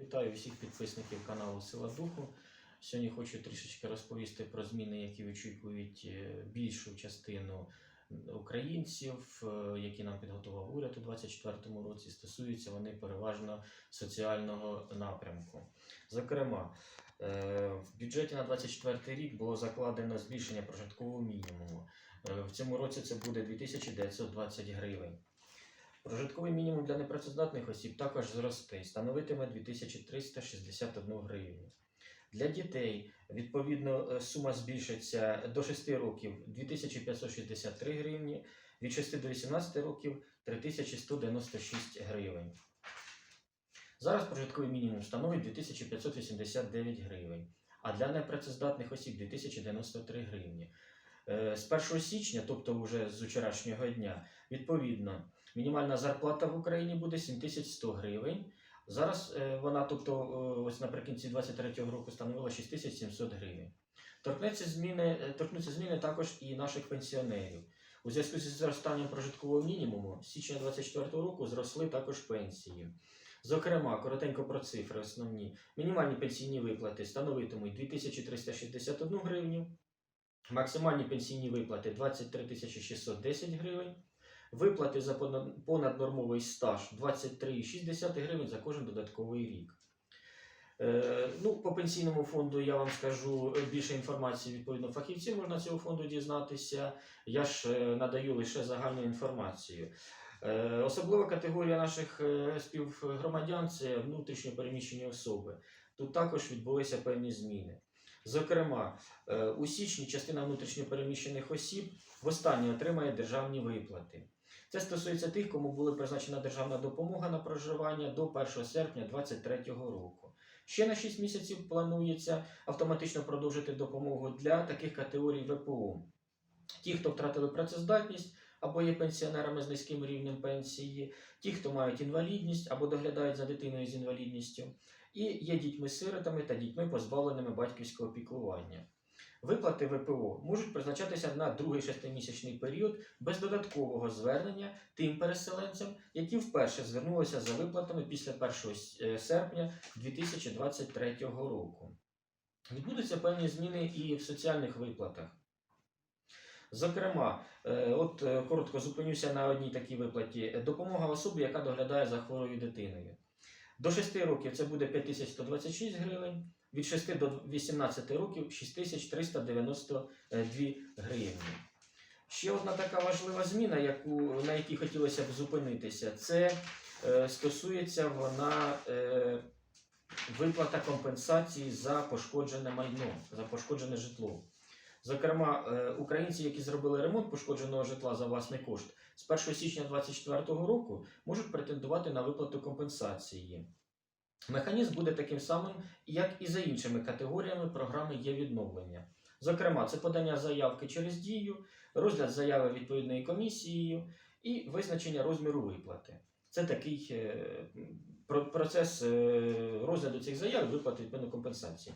Вітаю всіх підписників каналу Сила Духу. Сьогодні хочу трішечки розповісти про зміни, які очікують е, більшу частину українців, е, які нам підготував уряд у 2024 році. Стосуються вони переважно соціального напрямку. Зокрема, е, в бюджеті на 2024 рік було закладено збільшення прожиткового мінімуму. В цьому році це буде 2920 гривень. Прожитковий мінімум для непрацездатних осіб також зросте становитиме 2361 гривню. Для дітей відповідно е, сума збільшиться до 6 років 2563 гривні, від 6 до 18 років 3196 гривень. Зараз прожитковий мінімум становить 2589 гривень, а для непрацездатних осіб 2093 гривні. Е, З 1 січня, тобто вже з вчорашнього дня, відповідно, мінімальна зарплата в Україні буде 7100 гривень. Зараз е, вона, тобто, е, ось наприкінці 2023 року становила 6700 гривень. Торкнеться зміни, е, торкнуться зміни також і наших пенсіонерів. У зв'язку зі зростанням прожиткового мінімуму з січня 2024 року зросли також пенсії. Зокрема, коротенько про цифри основні. Мінімальні пенсійні виплати становитимуть 2361 гривню, максимальні пенсійні виплати 23 610 гривень, виплати за понад- понаднормовий стаж 23,6 гривень за кожен додатковий рік. Е, ну, по пенсійному фонду я вам скажу е, більше інформації відповідно фахівців можна цього фонду дізнатися. Я ж е, надаю лише загальну інформацію. Особлива категорія наших співгромадян це внутрішньо переміщені особи. Тут також відбулися певні зміни. Зокрема, у січні частина внутрішньо переміщених осіб востаннє отримає державні виплати. Це стосується тих, кому була призначена державна допомога на проживання до 1 серпня 2023 року. Ще на 6 місяців планується автоматично продовжити допомогу для таких категорій ВПО. Ті, хто втратили працездатність або є пенсіонерами з низьким рівнем пенсії, ті, хто мають інвалідність або доглядають за дитиною з інвалідністю, і є дітьми-сиротами та дітьми, позбавленими батьківського піклування. Виплати ВПО можуть призначатися на другий шестимісячний період без додаткового звернення тим переселенцям, які вперше звернулися за виплатами після 1 серпня 2023 року. Відбудуться певні зміни і в соціальних виплатах. Зокрема, е, от е, коротко зупинюся на одній такій виплаті: допомога особі, яка доглядає за хворою дитиною. До 6 років це буде 5126 гривень, від 6 до 18 років 6392 гривні. Ще одна така важлива зміна, яку, на якій хотілося б зупинитися, це е, стосується вона е, виплата компенсації за пошкоджене майно, за пошкоджене житло. Зокрема, е, українці, які зробили ремонт пошкодженого житла за власний кошт, з 1 січня 2024 року можуть претендувати на виплату компенсації. Механізм буде таким самим, як і за іншими категоріями програми є відновлення. Зокрема, це подання заявки через дію, розгляд заяви відповідною комісією і визначення розміру виплати. Це такий е, процес е, розгляду цих заяв виплати відповідної компенсації.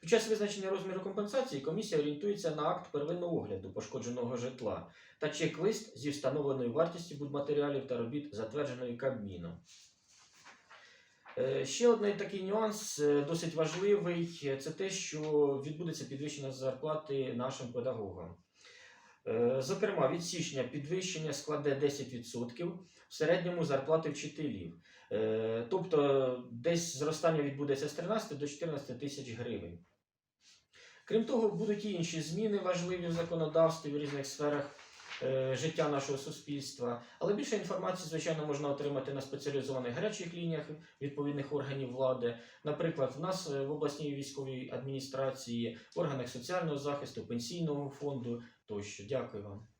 Під час визначення розміру компенсації комісія орієнтується на акт первинного огляду пошкодженого житла та чек-лист зі встановленою вартістю будматеріалів та робіт, затвердженої Кабміном. Е, Ще один такий нюанс е, досить важливий е, це те, що відбудеться підвищення зарплати нашим педагогам. Зокрема, від січня підвищення складе 10% в середньому зарплати вчителів. Тобто десь зростання відбудеться з 13 до 14 тисяч гривень. Крім того, будуть і інші зміни важливі в законодавстві в різних сферах е, життя нашого суспільства. Але більше інформації, звичайно, можна отримати на спеціалізованих гарячих лініях відповідних органів влади. Наприклад, в нас е, в обласній військовій адміністрації, органах соціального захисту, пенсійного фонду тощо. Дякую вам.